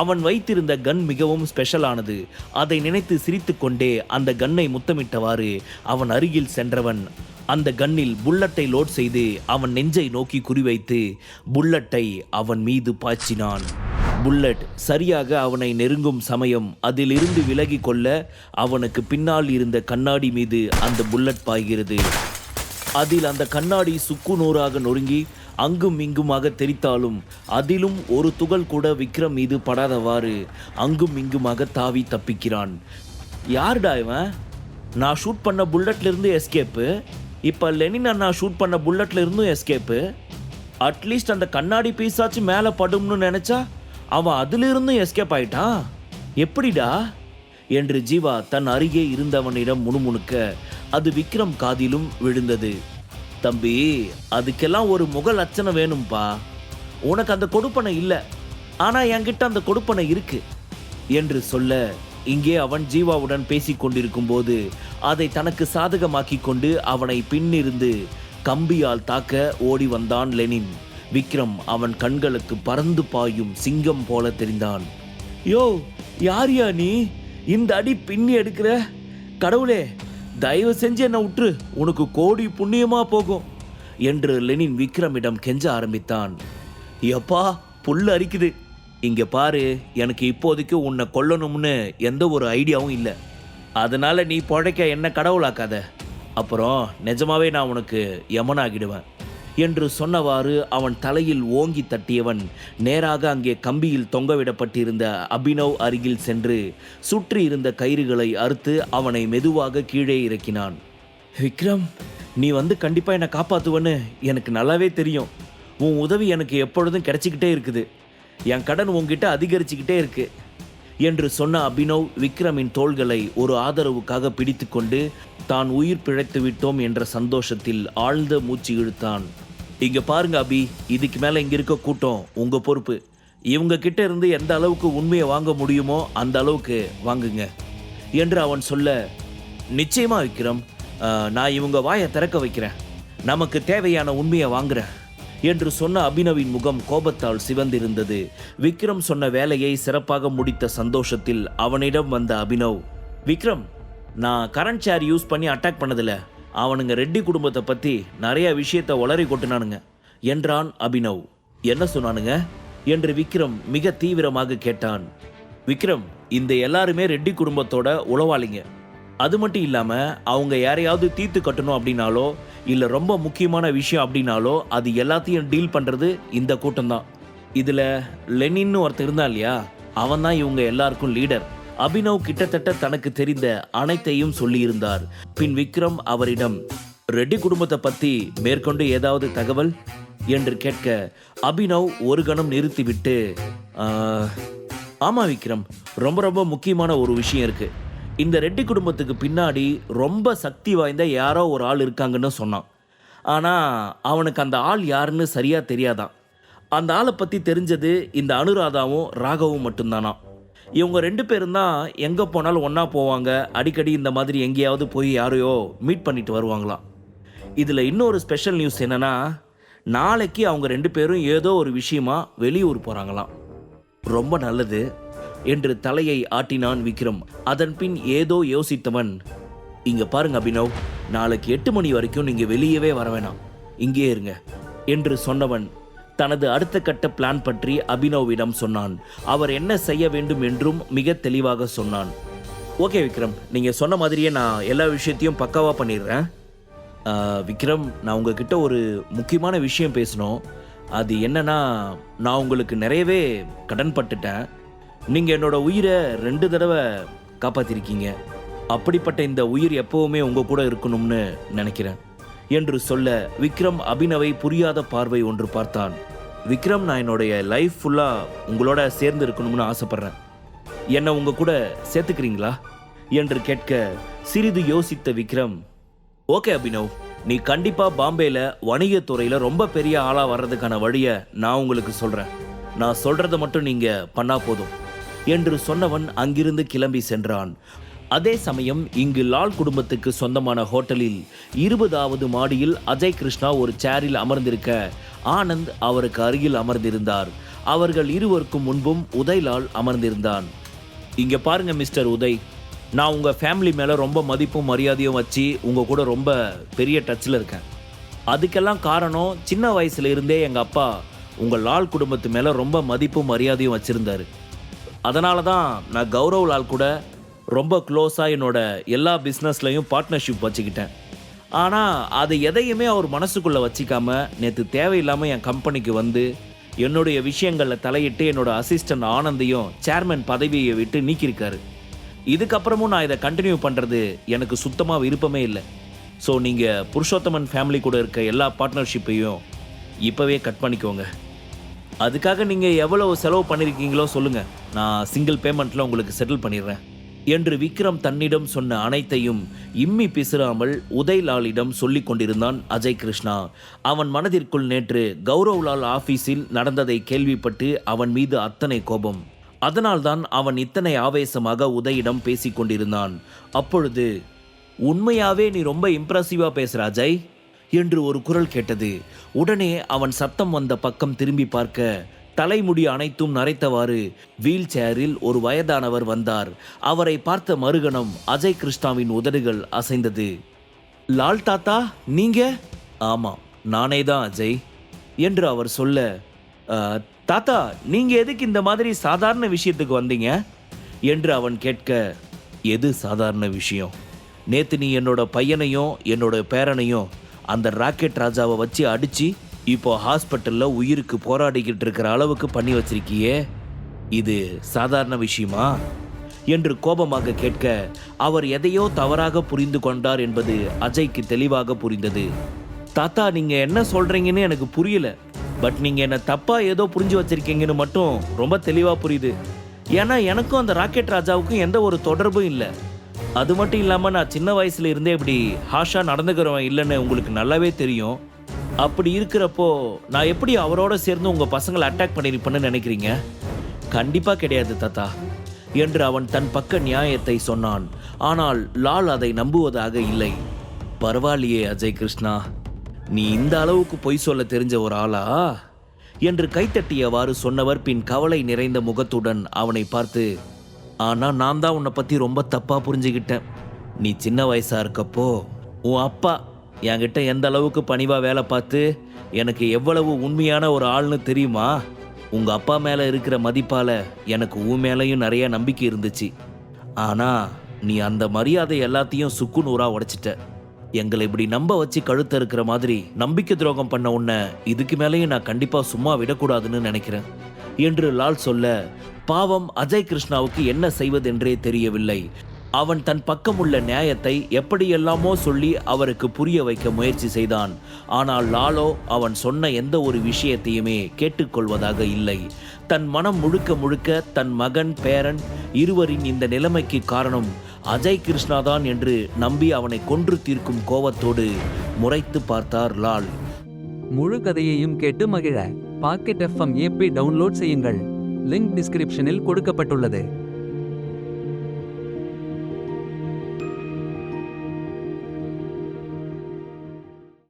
அவன் வைத்திருந்த கன் மிகவும் ஸ்பெஷலானது அதை நினைத்து சிரித்துக்கொண்டே அந்த கன்னை முத்தமிட்டவாறு அவன் அருகில் சென்றவன். அந்த கன்னில் புல்லட்டை லோட் செய்து அவன் நெஞ்சை நோக்கி குறிவைத்து புல்லட்டை அவன் மீது பாய்ச்சினான். புல்லட் சரியாக அவனை நெருங்கும் சமயம் அதிலிருந்து விலகி கொள்ள அவனுக்கு பின்னால் இருந்த கண்ணாடி மீது அந்த புல்லட் பாய்கிறது. அதில் அந்த கண்ணாடி சுக்கு நூறாக நொறுங்கி அங்கும் இங்குமாக தெரித்தாலும் அதிலும் ஒரு துகள் கூட விக்ரம் மீது படாதவாறு அங்கும் இங்குமாக தாவி தப்பிக்கிறான். யாருடா இவன்? நான் ஷூட் பண்ண புல்லட்லேருந்து எஸ்கேப்பு இப்போ லெனின் அண்ணா ஷூட் பண்ண புல்லட்ல இருந்தும் எஸ்கேப்பு அட்லீஸ்ட் அந்த கண்ணாடி பீஸாச்சும் மேலே படும்னு நினச்சா அவன் அதிலிருந்தும் எஸ்கேப் ஆயிட்டான். எப்படிடா? என்று ஜீவா தன் அருகே இருந்தவனிடம் முணுமுணுக்க அது விக்ரம் காதிலும் விழுந்தது. தம்பி அதுக்கெல்லாம் ஒரு முக லட்சணம் வேணும்பா. உனக்கு அந்த கொடுப்பனை இல்லை. ஆனால் என்கிட்ட அந்த கொடுப்பனை இருக்கு. என்று சொல்ல இங்கே அவன் ஜீவாவுடன் பேசிக் கொண்டிருக்கும் போது அதை தனக்கு சாதகமாக்கி கொண்டு அவனை பின்னிருந்து கம்பியால் தாக்க ஓடி வந்தான் லெனின். விக்ரம் அவன் கண்களுக்கு பறந்து பாயும் சிங்கம் போல தெரிந்தான். யோ யாரியா நீ? இந்த அடி பின்னி எடுக்கிற? கடவுளே தயவு செஞ்சு என்னை விட்டுரு உனக்கு கோடி புண்ணியமா போகும். என்று லெனின் விக்ரமிடம் கெஞ்ச ஆரம்பித்தான். எப்பா புல் அரிக்குது. இங்க பாரு எனக்கு இப்போதைக்கு உன்னை கொல்லணும்னு எந்த ஒரு ஐடியாவும் இல்லை. அதனால நீ பொழைக்க என்ன கடவுளாக்காத. அப்புறம் நிஜமாவே நான் உனக்கு யமனாகிடுவேன். என்று சொன்னவாறு அவன் தலையில் ஓங்கி தட்டியவன். நேராக அங்கே கம்பியில் தொங்கவிடப்பட்டிருந்த அபினவ் அருகில் சென்று சுற்றி இருந்த கயிறுகளை அறுத்து அவனை மெதுவாக கீழே இறக்கினான். விக்ரம் நீ வந்து கண்டிப்பாக என்னை காப்பாற்றுவன்னு எனக்கு நல்லாவே தெரியும். உன் உதவி எனக்கு எப்பொழுதும் கிடைச்சிக்கிட்டே இருக்குது. என் கடன் உங்ககிட்ட அதிகரிச்சுக்கிட்டே இருக்கு என்று சொன்ன அபினவ் விக்ரமின் தோள்களை ஒரு ஆதரவுக்காக பிடித்துக்கொண்டு தான் உயிர் பிழைத்து விட்டோம் என்ற சந்தோஷத்தில் ஆழ்ந்த மூச்சு இழுத்தான். இங்க பாருங்க அபி. இதுக்கு மேல இங்க இருக்க கூட்டம் உங்க பொறுப்பு. இவங்க கிட்ட இருந்து எந்த அளவுக்கு உண்மையை வாங்க முடியுமோ அந்த அளவுக்கு வாங்குங்க. என்று அவன் சொல்ல நிச்சயமா விக்ரம். ஆஹ், நான் இவங்க வாயை திறக்க வைக்கிறேன். நமக்கு தேவையான உண்மையை வாங்குறேன். என்று சொன்ன அபினவின் முகம் கோபத்தால் சிவந்திருந்தது. விக்ரம் சொன்ன வேலையை சிறப்பாக முடித்த சந்தோஷத்தில் அவனிடம் வந்த அபினவ் விக்ரம் நான் கரண்ட் ஷேர் யூஸ் பண்ணி அட்டாக் பண்ணதில்ல. அவனுங்க ரெட்டி குடும்பத்தை பற்றி நிறைய விஷயத்தை உளறி கொட்டினானுங்க. என்றான் அபினவ். என்ன சொன்னானுங்க? என்று விக்ரம் மிக தீவிரமாக கேட்டான். விக்ரம் இந்த எல்லாருமே ரெட்டி குடும்பத்தோட உளவாளிங்க. அது மட்டும் இல்லாமல் அவங்க யாரையாவது தீர்த்து கட்டணும் அப்படின்னாலோ இல்லை ரொம்ப முக்கியமான விஷயம் அப்படின்னாலோ அது எல்லாத்தையும் டீல் பண்ணுறது இந்த கூட்டம்தான். இதில் லெனின்னு ஒருத்தர் இருந்தான் இல்லையா? அவன் தான் இவங்க எல்லாருக்கும் லீடர் அபினவ் கிட்டத்தட்ட தனக்கு தெரிந்த அனைத்தையும் சொல்லியிருந்தார். பின் விக்ரம் அவரிடம் ரெட்டி குடும்பத்தை பத்தி மேற்கொண்டு ஏதாவது தகவல்? என்று கேட்க அபினவ் ஒரு கணம் நிறுத்திவிட்டு ஆமாம் ஆமா விக்ரம் ரொம்ப ரொம்ப முக்கியமான ஒரு விஷயம் இருக்கு. இந்த ரெட்டி குடும்பத்துக்கு பின்னாடி ரொம்ப சக்தி வாய்ந்த யாரோ ஒரு ஆள் இருக்காங்கன்னு சொன்னான். ஆனா அவனுக்கு அந்த ஆள் யாருன்னு சரியா தெரியாதான். அந்த ஆளை பத்தி தெரிஞ்சது இந்த அனுராதாவும் ராகவும் மட்டும்தானா இவங்க ரெண்டு பேரும் தான் எங்கே போனாலும் ஒன்றா போவாங்க. அடிக்கடி இந்த மாதிரி எங்கேயாவது போய் யாரையோ மீட் பண்ணிட்டு வருவாங்களாம். இதில் இன்னொரு ஸ்பெஷல் நியூஸ் என்னன்னா நாளைக்கு அவங்க ரெண்டு பேரும் ஏதோ ஒரு விஷயமா வெளியூர் போகிறாங்களாம் ரொம்ப நல்லது என்று தலையை ஆட்டினான் விக்ரம். அதன் பின் ஏதோ யோசித்தவன் இங்கே பாருங்க அபினவ் நாளைக்கு எட்டு மணி வரைக்கும் நீங்கள் வெளியவே வர வேணாம். இங்கே இருங்க என்று சொன்னவன் தனது அடுத்த கட்ட பிளான் பற்றி அபினவிடம் சொன்னான். அவர் என்ன செய்ய வேண்டும் என்றும் மிக தெளிவாக சொன்னான். ஓகே விக்ரம். நீங்கள் சொன்ன மாதிரியே நான் எல்லா விஷயத்தையும் பக்காவாக பண்ணிடுறேன். விக்ரம் நான் உங்ககிட்ட ஒரு முக்கியமான விஷயம் பேசணும். அது என்னன்னா நான் உங்களுக்கு நிறையவே கடன் பட்டுட்டேன். நீங்கள் என்னோட உயிரை ரெண்டு தடவை காப்பாற்றிருக்கீங்க அப்படிப்பட்ட இந்த உயிர் எப்பவுமே உங்கள் கூட இருக்கணும்னு நினைக்கிறேன். என்று சொல்ல விக்ரம் அபினவை புரியாத பார்வை ஒன்று பார்த்தான். விக்ரம் நான் என்னுடைய லைஃப் ஃபுல்லாக உங்களோட சேர்ந்து இருக்கணும்னு ஆசைப்பட்றேன். என்னை உங்கள் கூட சேர்த்துக்கிறீங்களா? என்று கேட்க சிறிது யோசித்த விக்ரம் ஓகே அபினவ் நீ கண்டிப்பாக பாம்பேயில் வணிகத்துறையில் ரொம்ப பெரிய ஆளாக வர்றதுக்கான வழியை நான் உங்களுக்கு சொல்கிறேன் நான் சொல்கிறத மட்டும் நீங்கள் பண்ணா போதும். என்று சொன்னவன் அங்கிருந்து கிளம்பி சென்றான். அதே சமயம் இங்கு லால் குடும்பத்துக்கு சொந்தமான ஹோட்டலில் இருபதாவது மாடியில் அஜய் கிருஷ்ணா ஒரு சேரில் அமர்ந்திருக்க ஆனந்த் அவருக்கு அருகில் அமர்ந்திருந்தார். அவர்கள் இருவருக்கும் முன்பும் உதய்லால் அமர்ந்திருந்தான். இங்க பாருங்க மிஸ்டர் உதய். நான் உங்கள் ஃபேமிலி மேலே ரொம்ப மதிப்பும் மரியாதையும் வச்சு உங்கள் கூட ரொம்ப பெரிய டச்சில் இருக்கேன். அதுக்கெல்லாம் காரணம் சின்ன வயசுல இருந்தே எங்கள் அப்பா உங்கள் லால் குடும்பத்து மேலே ரொம்ப மதிப்பும் மரியாதையும் வச்சுருந்தார். அதனால தான் நான் கௌரவ் லால் கூட ரொம்ப க்ளோஸாக என்னோடய எல்லா பிஸ்னஸ்லையும் பார்ட்னர்ஷிப் வச்சுக்கிட்டேன். ஆனால் அதை எதையுமே அவர் மனசுக்குள்ளே வச்சிக்காம நேற்று தேவையில்லாமல் என் கம்பெனிக்கு வந்து என்னுடைய விஷயங்களில் தலையிட்டு என்னோடய அசிஸ்டன்ட் ஆனந்தையும் சேர்மேன் பதவியை விட்டு நீக்கியிருக்காரு. இதுக்கப்புறமும் நான் இதை கண்டினியூ பண்ணுறது எனக்கு சுத்தமாக விருப்பமே இல்லை. ஸோ நீங்கள் புருஷோத்தமன் ஃபேமிலி கூட இருக்க எல்லா பார்ட்னர்ஷிப்பையும் இப்போவே கட் பண்ணிக்கோங்க. அதுக்காக நீங்கள் எவ்வளோ செலவு பண்ணியிருக்கீங்களோ சொல்லுங்கள் நான் சிங்கிள் பேமெண்ட்டில் உங்களுக்கு செட்டில் பண்ணிடுறேன். என்று விக்ரம் தன்னிடம் சொன்ன அனைத்தையும் இம்மி பிசிறாமல் உதய்லாலிடம் சொல்லிக் கொண்டிருந்தான் அஜய் கிருஷ்ணா. அவன் மனதிற்குள் நேற்று கௌரவ்லால் ஆபீஸில் நடந்ததை கேள்விப்பட்டு அவன் மீது அத்தனை கோபம். அதனால்தான் அவன் இத்தனை ஆவேசமாக உதயிடம் பேசிக் கொண்டிருந்தான். அப்பொழுது உண்மையாவே நீ ரொம்ப இம்ப்ரெசிவா பேசுற அஜய்? என்று ஒரு குரல் கேட்டது. உடனே அவன் சத்தம் வந்த பக்கம் திரும்பி பார்க்க தலைமுடி அனைத்தும் நரைத்தவாறு வீல் சேரில் ஒரு வயதானவர் வந்தார். அவரை பார்த்த மறுகணம் அஜய் கிருஷ்ணாவின் உதடுகள் அசைந்தது. லால் தாத்தா நீங்க? ஆமாம் நானே தான் அஜய் என்று அவர் சொல்ல தாத்தா நீங்க எதுக்கு இந்த மாதிரி சாதாரண விஷயத்துக்கு வந்தீங்க? என்று அவன் கேட்க எது சாதாரண விஷயம்? நேத்து நீ என்னோட பையனையும் என்னோட பேரனையும் அந்த ராக்கெட் ராஜாவை வச்சு அடிச்சு இப்போ ஹாஸ்பிட்டலில் உயிருக்கு போராடிக்கிட்டு இருக்கிற அளவுக்கு பண்ணி வச்சிருக்கியே? இது சாதாரண விஷயமா? என்று கோபமாக கேட்க அவர் எதையோ தவறாக புரிந்து கொண்டார் என்பது அஜய்க்கு தெளிவாக புரிந்தது. தாத்தா நீங்க என்ன சொல்றீங்கன்னு எனக்கு புரியல. பட் நீங்க என்ன தப்பா ஏதோ புரிஞ்சு வச்சிருக்கீங்கன்னு மட்டும் ரொம்ப தெளிவா புரியுது. ஏன்னா எனக்கும் அந்த ராக்கெட் ராஜாவுக்கும் எந்த ஒரு தொடர்பும் இல்லை. அது மட்டும் இல்லாம நான் சின்ன வயசுல இருந்தே இப்படி ஹாஷா நடந்துக்கிறவன் இல்லைன்னு உங்களுக்கு நல்லாவே தெரியும். அப்படி இருக்கிறப்போ நான் எப்படி அவரோட சேர்ந்து உங்கள் பசங்களை அட்டாக் பண்ணிருப்பேன்னு நினைக்கிறீங்க? கண்டிப்பாக கிடையாது தாத்தா. என்று அவன் தன் பக்க நியாயத்தை சொன்னான். ஆனால் லால் அதை நம்புவதாக இல்லை. பரவாயில்லையே அஜய் கிருஷ்ணா. நீ இந்த அளவுக்கு பொய் சொல்ல தெரிஞ்ச ஒரு ஆளா? என்று கைத்தட்டியவாறு சொன்னவர் பின் கவலை நிறைந்த முகத்துடன் அவனை பார்த்து ஆனால் நான் தான் உன்னை பற்றி ரொம்ப தப்பாக புரிஞ்சுக்கிட்டேன் நீ சின்ன வயசாக இருக்கப்போ உன் அப்பா என்கிட்ட எந்த அளவுக்கு பணிவாக வேலை பார்த்து எனக்கு எவ்வளவு உண்மையான ஒரு ஆள்னு தெரியுமா? உங்கள் அப்பா மேலே இருக்கிற மதிப்பால் எனக்கு உன் மேலையும் நிறைய நம்பிக்கை இருந்துச்சு. ஆனால் நீ அந்த மரியாதை எல்லாத்தையும் சுக்கு நூறாக உடைச்சிட்ட. எங்களை இப்படி நம்ப வச்சு கழுத்த இருக்கிற மாதிரி நம்பிக்கை துரோகம் பண்ண உன்னை இதுக்கு மேலேயும் நான் கண்டிப்பாக சும்மா விடக்கூடாதுன்னு நினைக்கிறேன். என்று லால் சொல்ல பாவம் அஜய் கிருஷ்ணாவுக்கு என்ன செய்வதென்றே தெரியவில்லை. அவன் தன் பக்கம் உள்ள நியாயத்தை எப்படியெல்லாமோ சொல்லி அவருக்கு புரிய வைக்க முயற்சி செய்தான். ஆனால் லாலோ அவன் சொன்ன எந்த ஒரு விஷயத்தையுமே கேட்டுக்கொள்வதாக இல்லை. தன் மனம் முழுக்க முழுக்க தன் மகன் பேரன் இருவரின் இந்த நிலைமைக்கு காரணம் அஜய் கிருஷ்ணாதான் என்று நம்பி அவனை கொன்று தீர்க்கும் கோவத்தோடு முறைத்து பார்த்தார் லால். முழு கதையையும் கேட்டு மகிழ. பாக்கெட் எஃப்எம் ஏபி டவுன்லோட் செய்யுங்கள். லிங்க் டிஸ்கிரிப்ஷனில் கொடுக்கப்பட்டுள்ளது.